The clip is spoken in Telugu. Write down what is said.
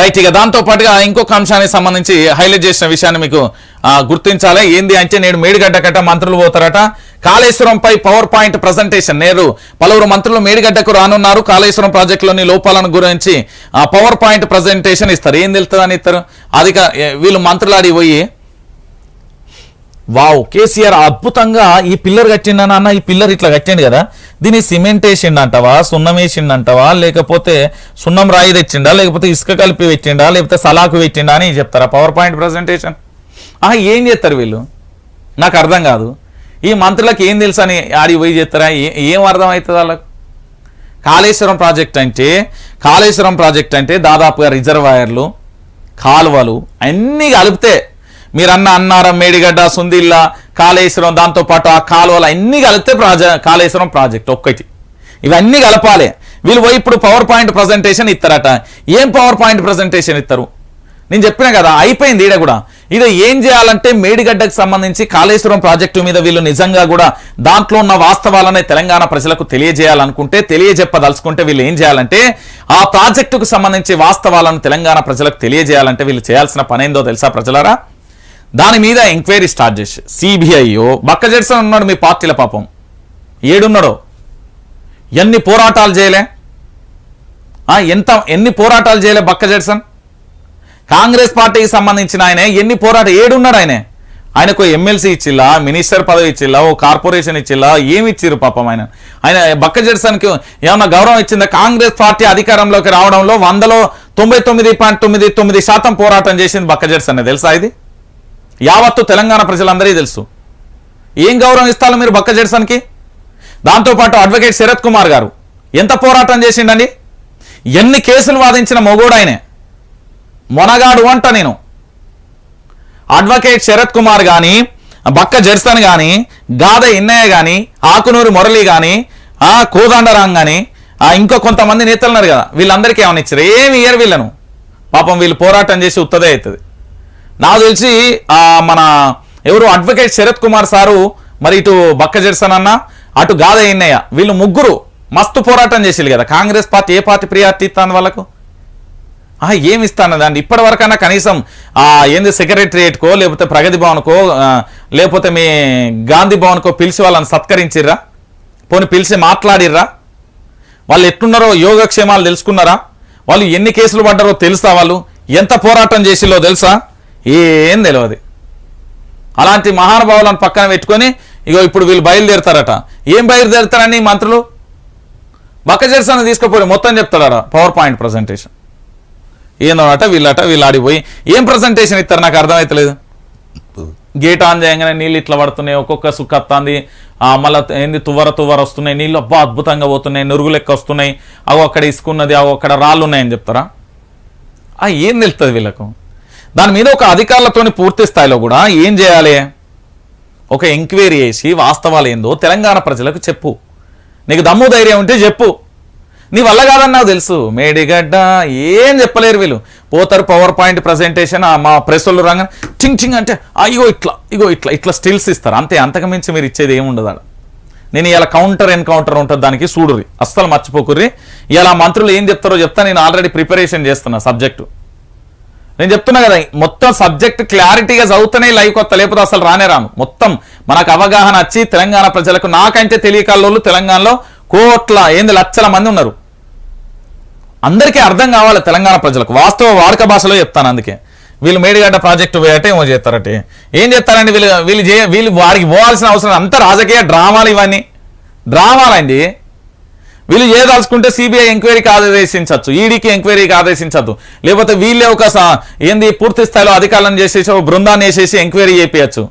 రైట్ ఇక దాంతో పాటుగా ఇంకొక అంశానికి సంబంధించి హైలైట్ చేసిన విషయాన్ని మీకు గుర్తించాలి. ఏంది అంటే నేను మేడిగడ్డ కట్ట మంత్రులు పోతారట. కాళేశ్వరంపై పవర్ పాయింట్ ప్రజెంటేషన్. నేరు పలువురు మంత్రులు మేడిగడ్డకు రానున్నారు. కాళేశ్వరం ప్రాజెక్టులోని లోపాలను గురించి పవర్ పాయింట్ ప్రజెంటేషన్ ఇస్తారు. ఏం తెలుస్తుందని ఇస్తారు? అది వీళ్ళు మంత్రులు ఆడి పోయి వావ్ కేసీఆర్ అద్భుతంగా ఈ పిల్లర్ కట్టిండని అన్న ఈ పిల్లర్ ఇట్లా కట్టిండు కదా? దీన్ని సిమెంట్ వేసిండంటవా? సున్నం వేసిండంటవా? లేకపోతే సున్నం రాయి తెచ్చిండా? లేకపోతే ఇసుక కలిపి పెట్టిండా? లేకపోతే సలాకు పెట్టిండా అని చెప్తారా? పవర్ పాయింట్ ప్రజెంటేషన్ ఆహా ఏం చేస్తారు వీళ్ళు? నాకు అర్థం కాదు. ఈ మంత్రులకు ఏం తెలుసు అని ఆడికి పోయి చేస్తారా ఏ- ఏం అర్థం అవుతుంది వాళ్ళకు? కాళేశ్వరం ప్రాజెక్ట్ అంటే కాళేశ్వరం ప్రాజెక్ట్ అంటే దాదాపుగా రిజర్వాయర్లు కాలువలు అన్నీ కలిపితే మీరన్న అన్నారం మేడిగడ్డ సుందిల్ల కాళేశ్వరం దాంతోపాటు ఆ కాలువలు అన్నీ కలిపితే ప్రాజెక్ కాళేశ్వరం ప్రాజెక్ట్ ఒక్కటి. ఇవన్నీ కలపాలి. వీళ్ళు పోయి ఇప్పుడు పవర్ పాయింట్ ప్రజెంటేషన్ ఇస్తారట. ఏం పవర్ పాయింట్ ప్రజెంటేషన్ ఇస్తారు? నేను చెప్పిన కదా అయిపోయింది ఈడ కూడా. ఇది ఏం చేయాలంటే మేడిగడ్డకు సంబంధించి కాళేశ్వరం ప్రాజెక్టు మీద వీళ్ళు నిజంగా కూడా దాంట్లో ఉన్న వాస్తవాలనే తెలంగాణ ప్రజలకు తెలియజేయాలనుకుంటే తెలియజెప్పదలుచుకుంటే వీళ్ళు ఏం చేయాలంటే ఆ ప్రాజెక్టుకు సంబంధించి వాస్తవాలను తెలంగాణ ప్రజలకు తెలియజేయాలంటే వీళ్ళు చేయాల్సిన పనేందో తెలుసా ప్రజలారా? దాని మీద ఎంక్వైరీ స్టార్ట్ చేసి సిబిఐయో బక్క జడ్సన్ ఉన్నాడు మీ పార్టీల పాపం. ఏడున్నాడో? ఎన్ని పోరాటాలు చేయలే? ఎంత ఎన్ని పోరాటాలు చేయలే బక్క జడ్సన్? కాంగ్రెస్ పార్టీకి సంబంధించిన ఆయన ఎన్ని పోరాట ఏడున్నాడు ఆయన? ఆయనకు ఎమ్మెల్సీ ఇచ్చిల్లా మినిస్టర్ పదవి ఇచ్చిల్లా ఓ కార్పొరేషన్ ఇచ్చిల్లా ఏమి ఇచ్చిర్రు పాపం ఆయన? ఆయన బక్క జడ్సన్కి ఏమన్నా గౌరవం ఇచ్చిందా? కాంగ్రెస్ పార్టీ అధికారంలోకి రావడంలో వందలో తొంభై తొమ్మిది పాయింట్ తొమ్మిది తొమ్మిది శాతం పోరాటం చేసింది బక్క జడ్సన్ తెలుసా ఇది? యావత్తు తెలంగాణ ప్రజలందరికీ తెలుసు. ఏం గౌరవం ఇస్తారు మీరు బక్క జడ్సన్కి దాంతోపాటు అడ్వకేట్ శరత్ కుమార్ గారు ఎంత పోరాటం చేసిండండి? ఎన్ని కేసులు వాదించిన మొగోడాయనే మొనగాడు అంట నేను. అడ్వకేట్ శరత్ కుమార్ కానీ బక్క జర్సన్ కానీ గాద ఇన్నయ్య కానీ ఆకునూరి మురళి కానీ ఆ కోదండరాం కానీ ఆ ఇంకో కొంతమంది నేతలు ఉన్నారు కదా వీళ్ళందరికీ ఏమని ఇచ్చారు? ఏమి ఇయ్యరు వీళ్ళను. పాపం వీళ్ళు పోరాటం చేసి ఉత్తదే అవుతుంది. నాకు తెలిసి మన ఎవరు అడ్వకేట్ శరత్ కుమార్ సారు మరి ఇటు బక్క జెర్సన్ అన్న అటు గాద ఎన్నయ్య వీళ్ళు ముగ్గురు మస్తు పోరాటం చేసేది కదా. కాంగ్రెస్ పార్టీ ఏ పార్టీ ప్రియారిటీ ఇస్తాను వాళ్ళకు? ఏమి ఇస్తాను దాన్ని? ఇప్పటి వరకన్నా కనీసం ఏంది సెక్రటరియేట్కో లేకపోతే ప్రగతి భవన్కో లేకపోతే మీ గాంధీ భవన్కో పిలిచి వాళ్ళని సత్కరించిర్రా? పోనీ పిలిచి మాట్లాడిర్రా? వాళ్ళు ఎట్లున్నారో యోగక్షేమాలు తెలుసుకున్నారా? వాళ్ళు ఎన్ని కేసులు పడ్డారో తెలుసా వాళ్ళు? ఎంత పోరాటం చేసిలో తెలుసా? ఏం తెలియదు అలాంటి మహానుభావులను పక్కన పెట్టుకొని ఇగో ఇప్పుడు వీళ్ళు బయలుదేరుతారట. ఏం బయలుదేరుతారని మంత్రులు? బక్కజెర్సన్ తీసుకుపోయి మొత్తం చెప్తాడట పవర్ పాయింట్ ప్రజెంటేషన్. ఏందోనట వీళ్ళట వీళ్ళు ఆడిపోయి ఏం ప్రజెంటేషన్ ఇస్తారు? నాకు అర్థమవుతలేదు గేట్ ఆన్ చేయగానే నీళ్ళు ఇట్లా పడుతున్నాయి ఒక్కొక్క సుక్క మళ్ళీ ఏంది తువ్వర తువ్వర వస్తున్నాయి నీళ్ళు అబ్బా అద్భుతంగా పోతున్నాయి నురుగు లెక్క వస్తున్నాయి. అవి అక్కడ ఇసుకున్నది అవి అక్కడ రాళ్ళు ఉన్నాయని చెప్తారా? ఏం తెలుస్తుంది వీళ్ళకు? దాని మీద ఒక అధికారులతోని పూర్తి స్థాయిలో కూడా ఏం చేయాలి? ఒక ఎంక్వైరీ చేసి వాస్తవాలు ఏందో తెలంగాణ ప్రజలకు చెప్పు. నీకు దమ్ము ధైర్యం ఉంటే చెప్పు. నీ వల్ల కాదని నాకు తెలుసు. మేడిగడ్డ ఏం చెప్పలేరు వీళ్ళు. పోతారు పవర్ పాయింట్ ప్రజెంటేషన్ మా ప్రెస్ వాళ్ళు రాగానే చింగ్ చింగ్ అంటే అయ్యో ఇట్లా ఇగో ఇట్లా ఇట్లా స్టిల్స్ ఇస్తారు. అంతే అంతకు మించి మీరు ఇచ్చేది ఏమి ఉండదు ఆడ. నేను ఇలా కౌంటర్ ఎన్కౌంటర్ ఉంటుంది దానికి చూడుర్రి. అస్సలు మర్చిపోకుర్రి. ఇలా మంత్రులు ఏం చెప్తారో చెప్తా. నేను ఆల్రెడీ ప్రిపరేషన్ చేస్తున్నా సబ్జెక్టు నేను చెప్తున్నా కదా మొత్తం సబ్జెక్ట్ క్లారిటీగా చదువుతూనే లైవ్ కొత్త లేకపోతే అసలు రానే రాను. మొత్తం మనకు అవగాహన వచ్చి తెలంగాణ ప్రజలకు నాకంటే తెలియకాళ్ళు తెలంగాణలో కోట్ల ఏంది లక్షల మంది ఉన్నారు. అందరికీ అర్థం కావాలి తెలంగాణ ప్రజలకు. వాస్తవ వాడుక భాషలో చెప్తాను అందుకే. వీళ్ళు మేడిగడ్డ ప్రాజెక్టు పోయటే ఏమో చేస్తారట. ఏం చేస్తారండి వీళ్ళు? వీళ్ళు చే వీళ్ళు వారికి పోవాల్సిన అవసరం అంత రాజకీయ డ్రామాలు ఇవన్నీ. డ్రామాలండి. వీళ్ళు చేయదలుచుకుంటే సిబిఐ ఎంక్వైరీకి ఆదేశించవచ్చు ఈడీకి ఎంక్వైరీకి ఆదేశించద్దు లేకపోతే వీళ్ళే ఒక ఏంది పూర్తి స్థాయిలో అధికారులను చేసేసి ఒక బృందాన్ని వేసేసి ఎంక్వైరీ చేపించచ్చు